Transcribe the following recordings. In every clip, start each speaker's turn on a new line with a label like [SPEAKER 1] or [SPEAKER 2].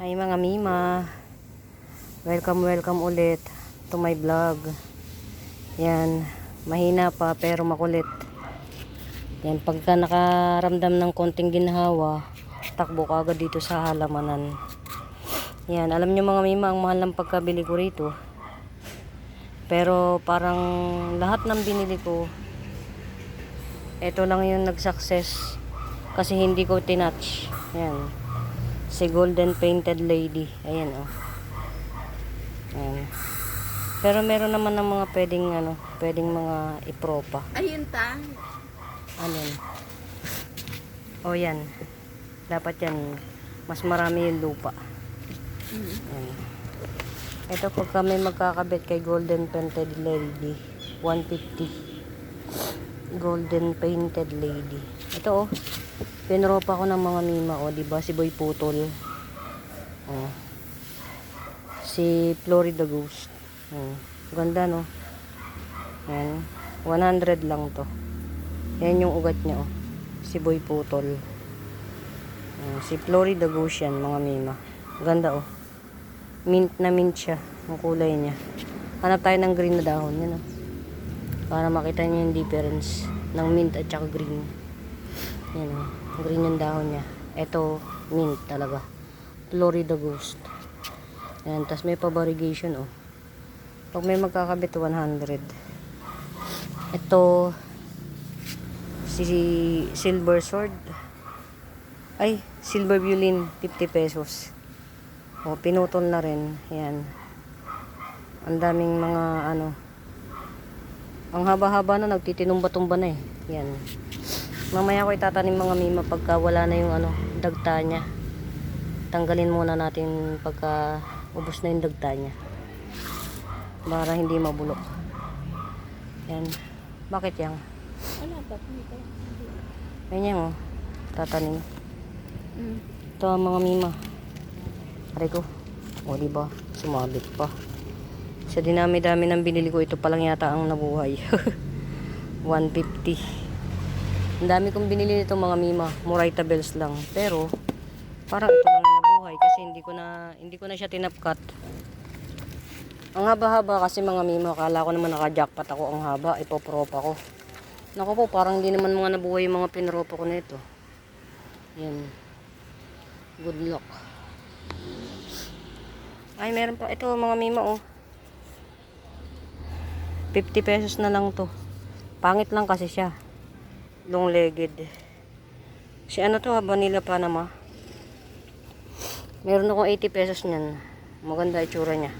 [SPEAKER 1] Hi mga Mima. Welcome, welcome ulit to my vlog. Yan. Mahina pa pero makulit. Yan. Pagka nakaramdam ng konting ginhawa, takbo ka agad dito sa halamanan. Yan. Alam nyo mga Mima, ang mahal ng pagkabili ko rito. Pero parang lahat ng binili ko, ito lang yung nag-success. Kasi hindi ko tinouch. Yan si Golden Painted Lady. Ayan oh. Ayan. Pero meron naman ng mga pwedeng ano, pwedeng mga ipropa.
[SPEAKER 2] Ayun ta.
[SPEAKER 1] Ano yun? Oh yan. Dapat yan. Mas marami yung lupa. Ayan. Ito pagka may magkakabit kay Golden Painted Lady. 150. Golden Painted Lady. Ito oh. Pinropa ko ng mga mima oh, 'di ba? Si Boy Putol. Oh. Si Florida Ghost. Oh. Ganda no. Yan. 100 lang to. Yan yung ugat niya oh. Si Boy Putol. Oh, si Florida Ghost yan, mga mima. Ganda oh. Mint na mint siya. Ang kulay niya. Hanap tayo ng green na dahon. Yan oh. Para makita niyo yung difference ng mint at saka green. Yan oh. Green yung dahon niya. Ito, mint talaga. Florida Ghost. Yan. Tapos may pa-variegation oh. Pag may magkakabit, 100. Ito, si Silver Sword. Ay, Silver Violin, 50 pesos. O, pinutol na rin. Yan. Ang daming mga ano. Ang haba-haba na, nagtitinumba-tumba na eh. Yan. Mamaya ko itatanim mga mima pagka wala na yung ano, dagta niya. Tanggalin muna natin pagka ubos na yung dagta niya. Para hindi mabulok. Yan. Bakit yan?
[SPEAKER 2] Wala pa po ito.
[SPEAKER 1] Ganyan oh. Tatanim.
[SPEAKER 2] Mm.
[SPEAKER 1] Ito ang mga mima. Aray ko. O diba? Sumabit pa. Sa dinami-dami ng binili ko, ito pa lang yata ang nabuhay. 150. Ang dami kong binili nito mga mima. Moraita bells lang. Pero, parang ito lang nabuhay kasi hindi ko na, hindi ko na siya tinapkat. Ang haba-haba kasi mga mima, akala ko naman naka-jackpot ako ang haba, ipopropa ko. Naku po, parang hindi naman mga nabuhay yung mga pinropa ko nito. Yan. Good luck. Ay, meron pa. Ito, mga mima, oh. 50 pesos na lang to. Pangit lang kasi siya. Long-legged. Si ano to, ha? Vanilla Panama. Meron akong 80 pesos niyan. Maganda itsura niya.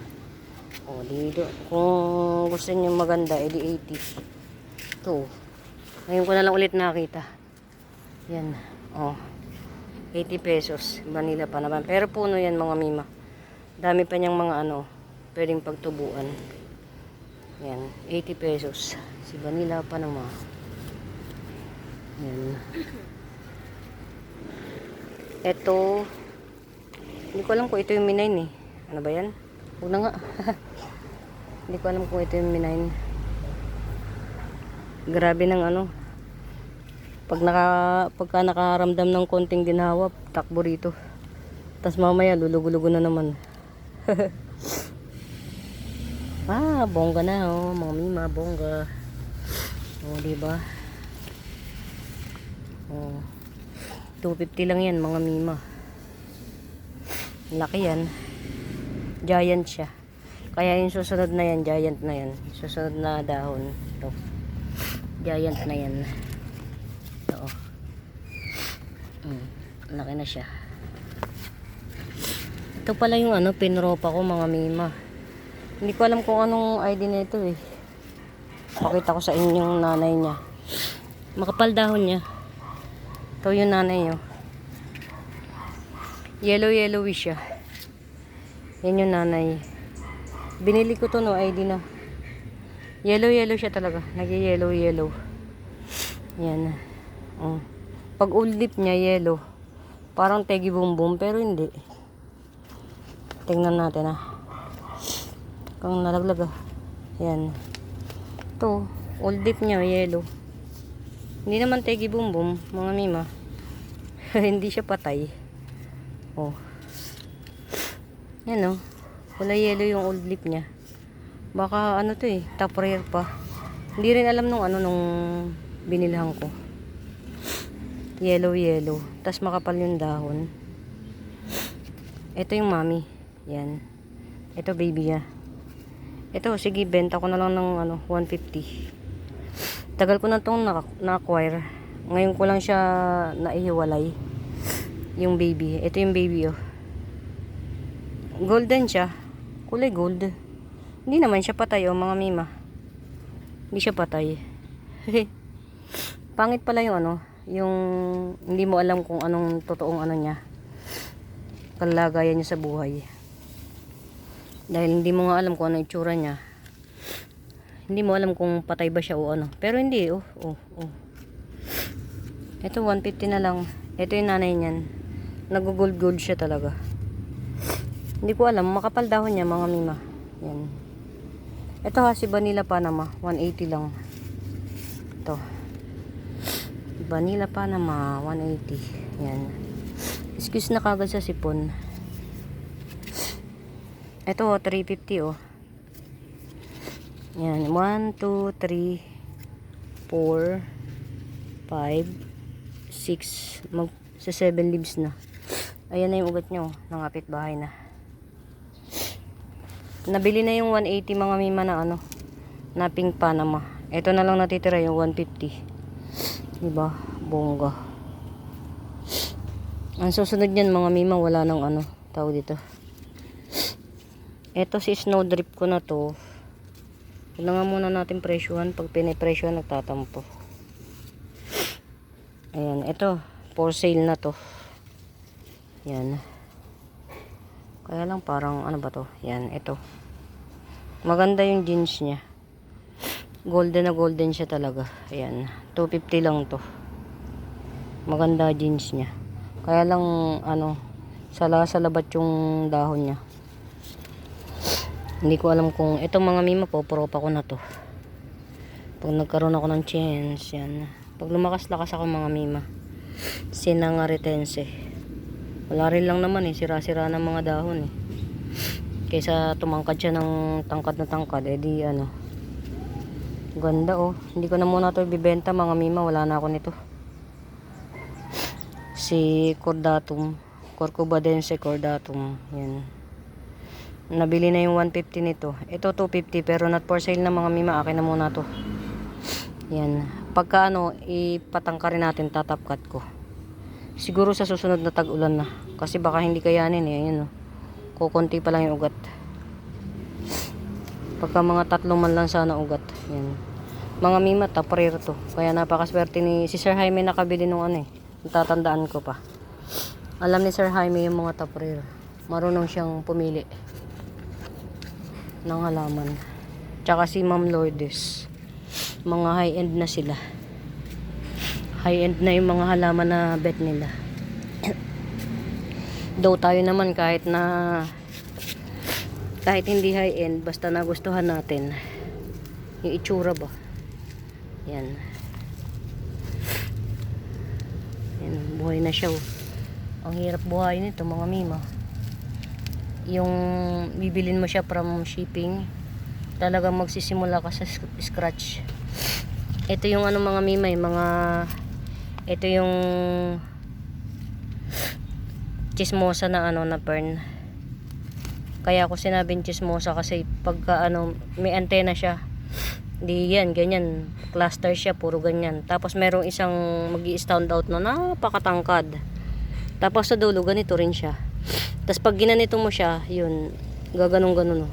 [SPEAKER 1] O, dito. Kung gusto niyo maganda, edi 80. Ito. Ngayon ko na lang ulit nakita. Yan. Oh. 80 pesos. Vanilla pa naman. Pero puno yan mga mima. Dami pa niyang mga ano, pwedeng pagtubuan. Yan. 80 pesos. Si Vanilla pa naman. Yan. Ito. Hindi ko alam kung ito yung minain eh. Ano ba yan? Huwag na nga. Hindi ko alam kung ito yung minain. Grabe ng ano. Pag naka, pagka nakaramdam ng konting ginhawa, takbo rito. Tapos mamaya, lulugulugo na naman. ah, bongga na oh. Mga mima, bongga. Oh, di ba? Oh. 250 lang yan, mga mima. Laki yan. Giant siya. Kaya yung susunod na yan, giant na yan. Susunod na dahon. Ito. Giant na yan. Ito. Mm, laki na siya. Ito pala yung ano, pinropa ko mga mima. Hindi ko alam kung anong ID na ito eh. Pakita ko sa inyong nanay niya. Makapal dahon niya. Ito yung nanay niyo. Yellow yellowy siya. Yan yung nanay. Binili ko to no ID na. Yellow yellow siya talaga. Nagi yellow. Yan. Oh. Pag uldip niya yellow. Parang tegi bumbum pero hindi. Tingnan natin ah. Kung nalaglag ah. Yan. Ito. Uldip niya yellow. Hindi naman tegi bumbum mga mima. hindi siya patay. Oh. Yan oh. Kulay yellow yung old lip niya. Baka ano to eh, top rare pa. Hindi rin alam nung ano nung binilhan ko. Yellow yellow. Tapos makapal yung dahon. Ito yung mami. Yan. Ito baby niya. Ito, sige, benta ko na lang ng ano, 150. Tagal ko na itong na- na-acquire. Ngayon ko lang siya naihiwalay. Yung baby. Ito yung baby, oh. Golden siya. Kulay gold. Hindi naman siya patay, oh, mga mima. Hindi siya patay. Pangit pala yung ano, yung hindi mo alam kung anong totoong ano niya. Kalagayan niya sa buhay. Dahil hindi mo nga alam kung ano itsura niya. Hindi mo alam kung patay ba siya o ano. Pero hindi, oh, oh, oh. Ito, 150 na lang. Ito yung nanay niyan. Nag-gold-gold siya talaga. Hindi ko alam. Makapal dahon niya, mga mima. Yan. Ito ha, si Vanilla Panama. 180 lang. Ito. Vanilla Panama. 180. Yan. Excuse na kagad sa sipon. Ito, oh, 350 oh. Yan. 1, 2, 3, 4, 5, 6. Mag, sa 7 leaves na. Ayan na yung ugat nyo. Nangapit bahay na. Nabili na yung 180 mga mima na ano. Na pink Panama. Ito na lang natitira yung 150. Diba? Bongga. Ang susunod niyan mga mima wala nang ano. Tawag dito. Ito si snow drip ko na to. Nga muna natin presyuhan. Pag pinipresyuhan nagtatampo. Ayan. Ito. For sale na to. Yan. Kaya lang parang ano ba to? Yan, ito. Maganda yung jeans niya. Golden na golden siya talaga. Ayan. 250 lang to. Maganda jeans niya. Kaya lang ano, sala sa labat yung dahon niya. Hindi ko alam kung itong mga mima po, propa ko na to. Pag nagkaroon ako ng chance, yan. Pag lumakas-lakas ako mga mima. Sinangaritense. Wala rin lang naman eh, sira-sira ng mga dahon eh. Kaysa tumangkad siya ng tangkad na tangkad, eh di ano. Ganda oh. Hindi ko na muna to ibibenta mga mima, wala na ako nito. Si Cordatum. Corcobadense Cordatum. Yan. Nabili na yung 150 nito. Ito 250 pero not for sale na mga mima. Akin na muna to. Yan. Pagka ano, ipatangka rin natin tatapkat ko. Siguro sa susunod na tag-ulan na. Kasi baka hindi kayanin eh. Ayan oh. Kukunti pa lang yung ugat. Pagka mga tatlong man lang sana ugat. Yan. Mga mima, taparir to. Kaya napakaswerte ni si Sir Jaime nakabili nung ano eh. Natatandaan ko pa. Alam ni Sir Jaime yung mga taparir. Marunong siyang pumili ng halaman. Tsaka si Ma'am Lourdes. Mga high-end na sila. High-end na yung mga halaman na bet nila. Though tayo naman kahit na kahit hindi high-end, basta nagustuhan natin yung itsura ba. Yan. Yan, buhay na siya. oh. Ang hirap buhay nito mga mima yung bibilin mo siya from shipping talagang magsisimula ka sa scratch. Ito yung ano mga mimay mga ito yung chismosa na ano na pern kaya ako sinabing chismosa kasi pagka ano may antena siya di yan ganyan cluster siya puro ganyan. Tapos merong isang mag stand out na napakatangkad. Tapos sa dulo ganito rin siya tapos pag ginanito mo siya, yun, gaganong ganon oh.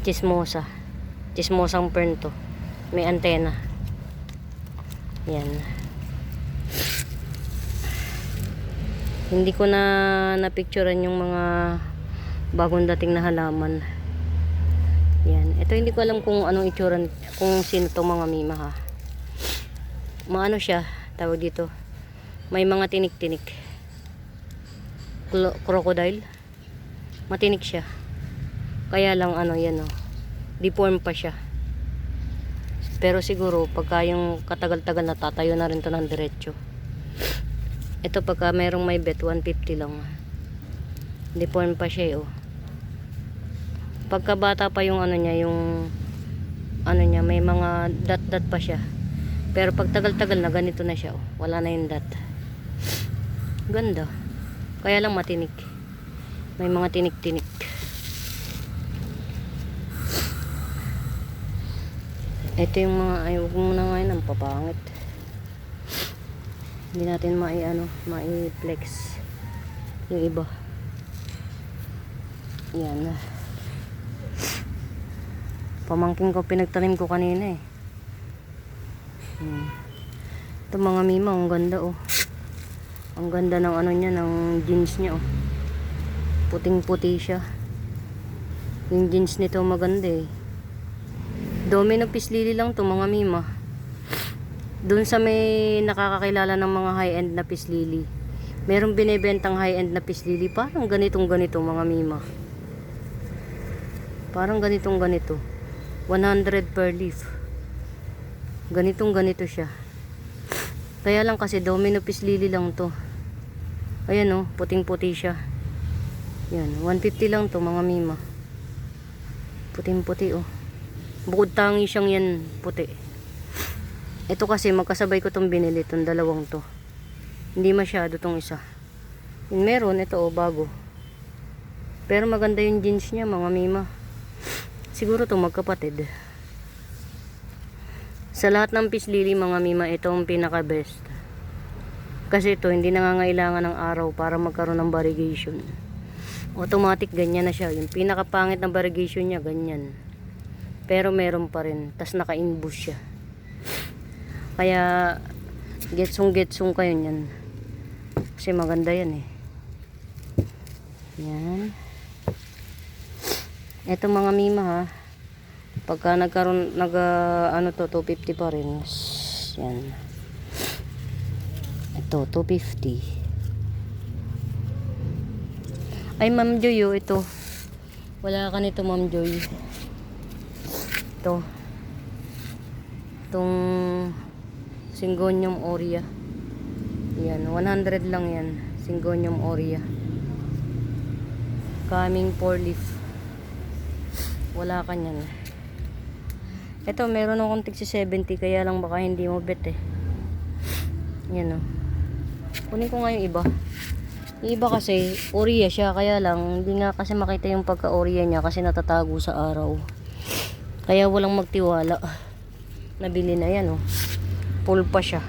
[SPEAKER 1] Chismosa. Chismosang fern to. May antena. Yan. Hindi ko na napicturean yung mga bagong dating na halaman. Yan. Ito hindi ko alam kung anong itsura, kung sino to mga mima ha. Maano siya, tawag dito. May mga tinik-tinik crocodile. Matinik siya. Kaya lang ano yan oh. Deform pa siya. Pero siguro pagka yung katagal-tagal natatayo na rin to ng diretso. Ito pagka merong may bet 150 lang. Deform pa siya eh, oh. Pagkabata pa yung ano niya, yung ano niya, may mga dot-dot pa siya. Pero pag tagal-tagal na ganito na siya, oh. Wala na yung dot. Ganda. Kaya lang matinik. May mga tinik-tinik. Ito yung mga, ay huwag mo na ngayon, ang papangit. Hindi natin mai, ano, mai-flex yung iba. Yan. Pamangking ko, pinagtanim ko kanina eh. Hmm. Ito mga mima, ang ganda oh. Ang ganda ng ano niya, ng jeans niya oh. Puting-puti siya. Yung jeans nito maganda eh. Domino Pislili lang to mga mima. Doon sa may nakakakilala ng mga high-end na pislili. Merong binebentang high-end na pislili. Parang ganitong ganito mga mima. Parang ganitong ganito. 100 per leaf. Ganitong ganito siya. Kaya lang kasi domino pislili lang to. Ayan oh, puting-puti siya. Yan, 150 lang to mga mima. Puting-puti oh. Bukod tangi siyang yan puti. Ito kasi magkasabay ko tong binili tong dalawang to. Hindi masyado tong isa. Yung meron ito oh bago. Pero maganda yung jeans niya mga mima. Siguro to magkapatid. Sa lahat ng pislili mga mima ito ang pinaka best. Kasi ito hindi nangangailangan ng araw para magkaroon ng variegation. Automatic ganyan na siya. Yung pinakapangit na variegation niya ganyan. Pero meron pa rin. tas naka-inbus siya. Kaya getsong getsong kayo niyan. Kasi maganda yan eh. Yan. Ito mga mima ha. Pagka nagkaroon, nag, ah, ano to, 250 pa rin. Yan. Ito, 250. Ay, Ma'am Joy, oh, ito. Wala ka nito, Ma'am Joy. Ito. Itong Syngonium aurea. Yan, 100 lang yan. Syngonium aurea. Coming four leaf. Wala ka niyan. Ito, meron akong tig 70 kaya lang baka hindi mo bet eh. Yan o. Kunin ko nga yung iba. Yung iba kasi, aurea siya kaya lang hindi nga kasi makita yung pagka-aurea niya kasi natatago sa araw. Kaya walang magtiwala. Nabili na yan oh. Pulpa siya.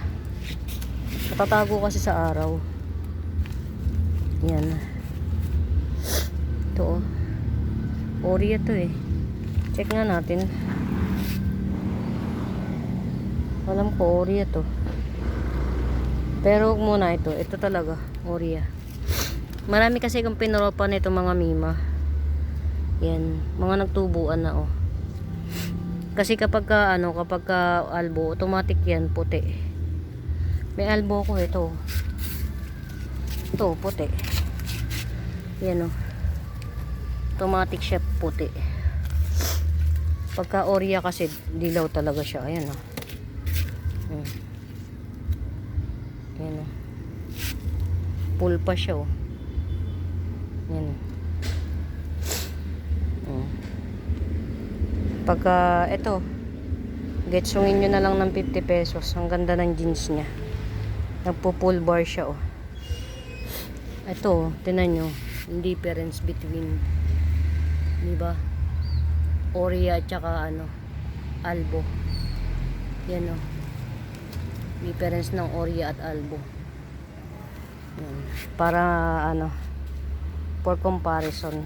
[SPEAKER 1] Natatago kasi sa araw. Yan. Ito oh. Aurea to eh. Check nga natin. Alam ko Aurea to. Pero muna ito. Ito talaga. Aurea. Marami kasi kung pinoropa nito mga mima. Yan. Mga nagtubuan na oh. Kasi kapag ka, ano, kapag ka albo, automatic yan, puti. May albo ko ito. Ito, puti. Yan o. Automatic siya, puti. Pagka Oreo kasi, dilaw talaga siya. Ayan o. Hmm. Ayan o. Pulpa siya o. Yan o. Oh. Pagka, ito, getsungin nyo na lang ng 50 pesos. Ang ganda ng jeans niya. Nagpo-pull bar siya, oh. Ito, oh, tinan nyo, yung difference between, di ba? Oria at saka, ano, albo. Yan, oh. Difference ng Oria at albo. Yan. Para, ano, for comparison.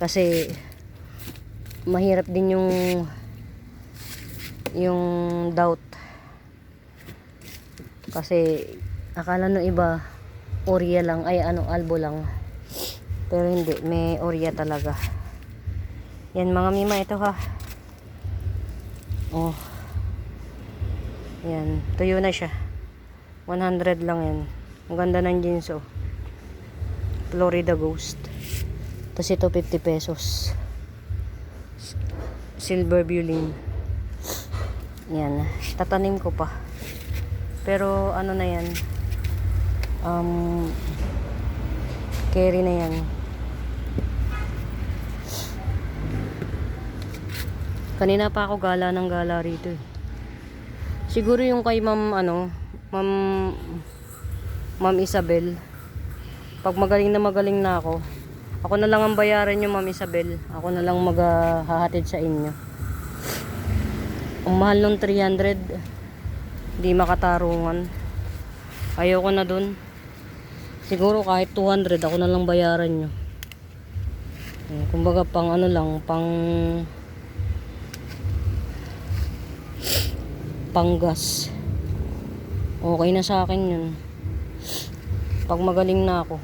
[SPEAKER 1] Kasi, mahirap din yung yung doubt kasi akala no iba orya lang ay ano albo lang pero hindi may orya talaga yan mga mima ito ha oh yan. Tuyo na siya. 100 lang yan. Ang ganda ng jeans oh. Florida Ghost. Tapos ito 50 pesos. Silver violin. Yan. Tatanim ko pa. Pero ano na yan? Um Carry na yan. Kanina pa ako gala ng gala rito eh. Siguro yung kay ma'am ano, ma'am ma'am Isabel. Pag magaling na magaling na ako, ako na lang ang bayaran yung ma'am Isabel. Ako na lang maghahatid sa inyo. Ang mahal ng 300. Di makatarungan. Ayoko na dun. Siguro kahit 200 ako na lang bayaran nyo. Kumbaga pang ano lang, pang panggas. Okay na sa akin yun. Pag magaling na ako.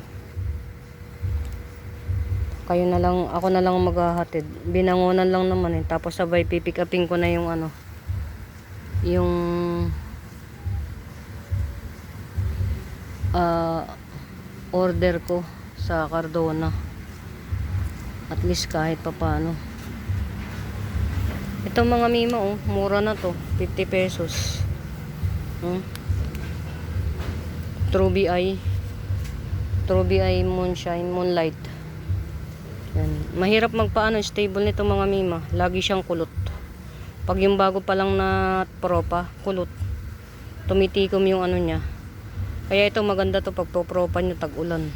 [SPEAKER 1] Kayo na lang, ako na lang maghahatid. Binangonan lang naman eh. Tapos sabay pipick upin ko na yung ano. Yung ah order ko sa Cardona. At least kahit papano. Ito mga mima oh, mura na to. 50 pesos. Hmm? True BI. True BI Moonshine, Moonlight. Yan. Mahirap magpaano, stable nito mga mima. Lagi siyang kulot. Pag yung bago pa lang na propa, kulot. Tumitikom yung ano niya. Kaya ito maganda to pag propa nyo tag-ulan.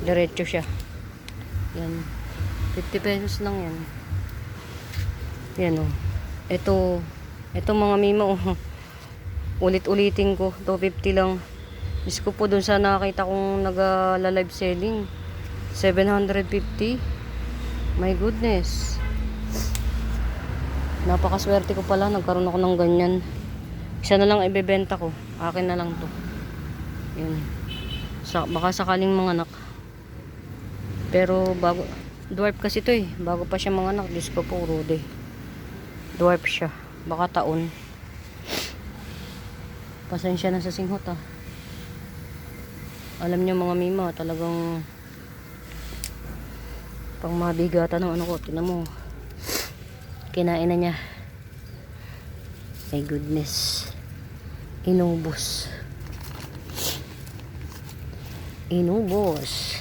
[SPEAKER 1] Diretso siya. Yan. 50 pesos lang yan. Yan o. Ito, ito mga mima o. Ulit-ulitin ko. 250 lang. Diyos ko po dun sa nakita kong nag-live selling. 750. My goodness. Napakaswerte ko pala. Nagkaroon ako ng ganyan. Isa na lang ibebenta ko. Akin na lang to. Yan. Sa, baka sakaling mga anak. Pero bago, dwarf kasi to eh. Bago pa siya mga anak. Diyos ko po, Rude. Dwarf siya. Baka taon. Pasensya na sa singhot ah. Alam niyo mga mima, talagang pang mabigatan ng ano ko. Tinan mo. Kinain na niya. My goodness. Inubos. Inubos.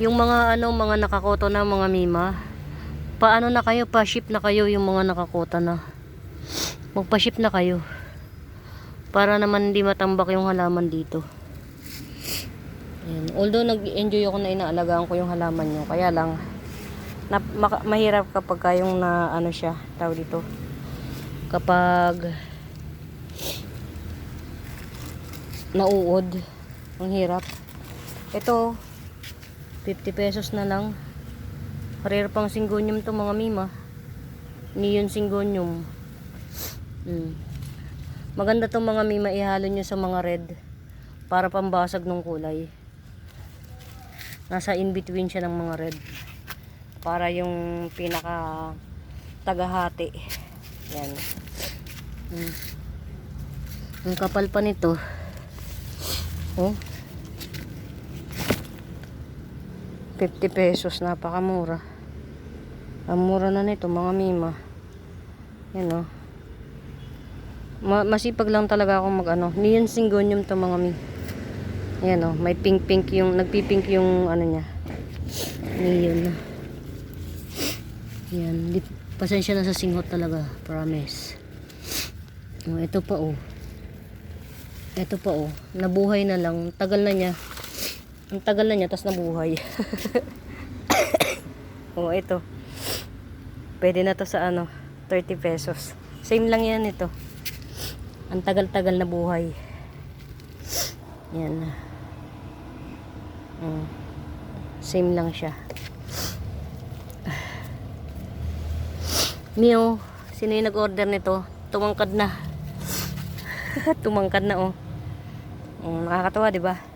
[SPEAKER 1] Yung mga ano, mga nakakoto na mga mima. Paano na kayo? Pa-ship na kayo yung mga nakakota na. Magpa-ship na kayo. Para naman hindi matambak yung halaman dito. Ayan. Although nag-enjoy ako na inaalagaan ko yung halaman nyo. Kaya lang, na, maka- mahirap kapag kayong na ano siya, tawag dito. Kapag nauod, ang hirap. Ito, 50 pesos na lang. Rare pang syngonium to mga mima. Neon syngonium. Mm. Maganda to mga mima ihalo nyo sa mga red para pambasag ng kulay. Nasa in between siya ng mga red. Para yung pinaka tagahati. Yan. Mm. Ang kapal pa nito. Oh. 50 pesos, napakamura. Ang mura na nito, mga mima. Yan o. Ma masipag lang talaga ako mag ano. Neon syngonium to mga mi. Yan o, may pink pink yung, nagpipink yung ano niya. Neon. Yan, di, pasensya na sa singhot talaga, promise. Oh, ito pa oh. Ito pa oh, nabuhay na lang, tagal na niya. Ang tagal na niya, tapos nabuhay. oh, ito. Pwede na to sa ano, 30 pesos. Same lang yan ito. Ang tagal-tagal na buhay. Yan. Mm. Same lang siya. Mio, sino yung nag-order nito? Tumangkad na. Tumangkad na oh. Mm, nakakatawa, di ba?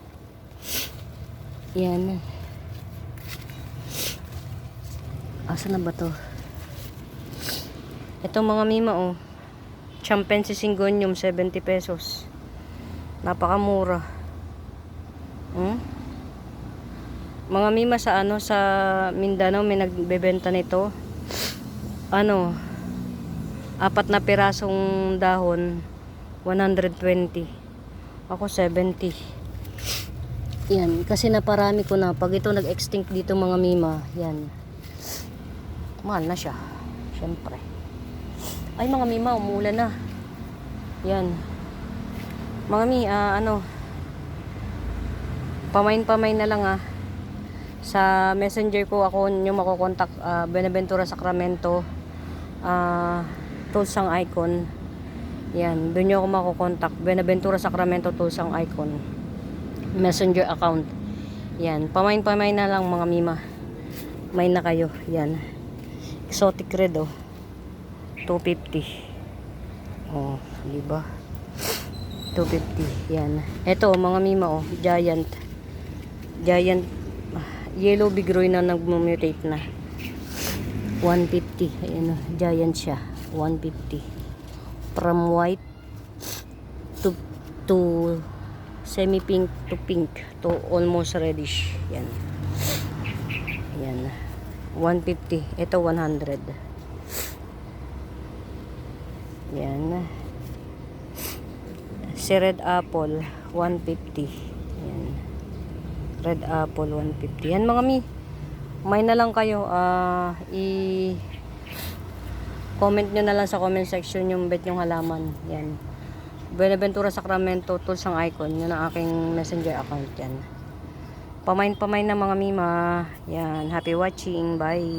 [SPEAKER 1] Yan. Asa na ba to? Ito mga mima oh. Champensi Syngonium 70 pesos. Napakamura. Hmm? Mga mima sa ano sa Mindanao may nagbebenta nito. ano, apat na pirasong dahon, 120. Ako 70. Yan, kasi naparami ko na. Pag ito nag-extinct dito mga mima, yan. Mahal na siya. Siyempre. Ay mga mima, umulan na. Yan. Mga mi, ah, ano, pamain-pamain na lang ah. Sa messenger ko ako nyo makokontak ah, Benaventura Sacramento ah Tulsang Icon. Yan, doon nyo ako makokontak. Benaventura Sacramento Tulsang Icon. Messenger account. Yan, pamain-pamain na lang mga mima. May na kayo. Yan. Exotic red oh. 250. Oh, di ba? 250. Yan. Ito mga mima oh, giant. Giant ah, yellow bigroy na nagmutate na. 150. Ayan oh, giant siya. 150. From white to to semi pink to pink to almost reddish. Yan. Yan. 150. Ito 100. Yan. Si red apple 150. Yan. Red apple 150. Yan mga mi. May na lang kayo ah i comment nyo na lang sa comment section yung bet yung halaman. Yan. Benaventura Sacramento tools ang icon. Yun ang aking messenger account yan. Pamain-pamain na mga mima. Yan. Happy watching. Bye.